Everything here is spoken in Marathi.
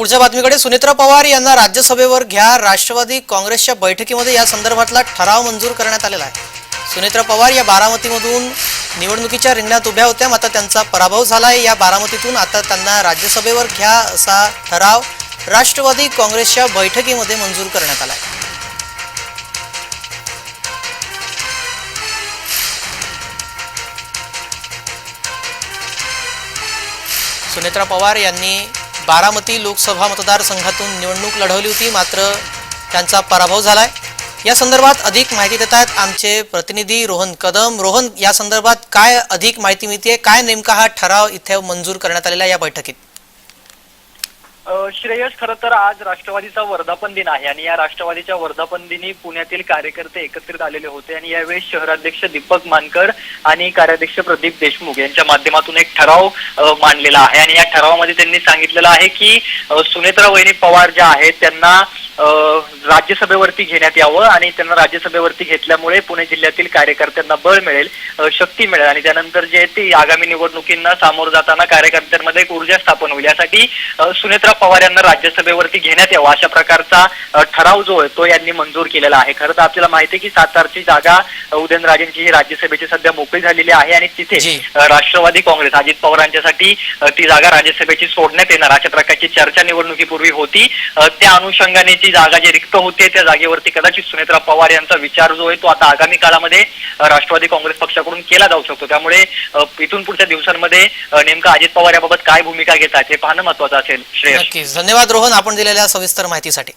पुढच्या बातमीकडे सुनेत्रा पवार यांना राज्यसभेवर घ्या राष्ट्रवादी काँग्रेसच्या बैठकीमध्ये या संदर्भातला ठराव मंजूर करण्यात आलेला आहे. सुनेत्रा पवार या बारामतीमधून निवडणुकीच्या रिंगणात उभ्या होत्या मात्र त्यांचा पराभव झाला आहे या बारामतीतून आता त्यांना राज्यसभेवर घ्या असा ठराव राष्ट्रवादी काँग्रेसच्या बैठकीमध्ये मंजूर करण्यात आला आहे सुनेत्रा पवार यांनी बारामती लोकसभा मतदारसंघातून निवडणूक लढवली होती मात्र त्यांचा पराभव झाला आहे या संदर्भात अधिक माहिती देत आहेत आमचे प्रतिनिधी रोहन कदम. रोहन या संदर्भात काय अधिक माहिती मिळते काय नेमका हा ठराव इथे मंजूर करण्यात आलेला आहे या बैठकीत? श्रेयस खरं तर आज राष्ट्रवादीचा वर्धापन दिन आहे आणि या राष्ट्रवादीच्या वर्धापन दिनी पुण्यातील कार्यकर्ते एकत्रित आलेले होते आणि यावेळी शहराध्यक्ष दीपक मानकर आणि कार्याध्यक्ष प्रदीप देशमुख यांच्या माध्यमातून एक ठराव मांडलेला आहे. आणि या ठरावामध्ये त्यांनी सांगितलेलं आहे की सुनेत्रा वहिनी पवार ज्या आहेत त्यांना राज्यसभेवरती घेण्यात यावं आणि त्यांना राज्यसभेवरती घेतल्यामुळे पुणे जिल्ह्यातील कार्यकर्त्यांना बळ मिळेल शक्ती मिळेल आणि त्यानंतर जे ते आगामी निवडणुकींना सामोरं जाताना कार्यकर्त्यांमध्ये एक ऊर्जा स्थापन होईल. यासाठी सुनेत्रा पवार यांना राज्यसभेवरती घेण्यात यावं अशा प्रकारचा ठराव जो आहे तो यांनी मंजूर केलेला आहे. खरं तर आपल्याला माहिती आहे की सातारची जागा उदयनराजेंची ही राज्यसभेची सध्या मोकळी झालेली आहे आणि तिथे राष्ट्रवादी काँग्रेस अजित पवारांच्यासाठी ती जागा राज्यसभेची सोडण्यात येणार अशा प्रकारची चर्चा निवडणुकीपूर्वी होती. त्या अनुषंगाने जी जागा जी रिक्त होते त्या जागेवरती कदाचित सुनेत्रा पवार यांचा विचार जो आहे तो आता आगामी काळामध्ये राष्ट्रवादी काँग्रेस पक्षाकडून केला जाऊ शकतो. त्यामुळे इथून पुढच्या दिवसांमध्ये नेमका अजित पवार याबाबत काय भूमिका घेतात हे पाहणं महत्वाचं असेल श्रेय धन्यवाद रोहन आपण दिलेल्या सविस्तर माहितीसाठी.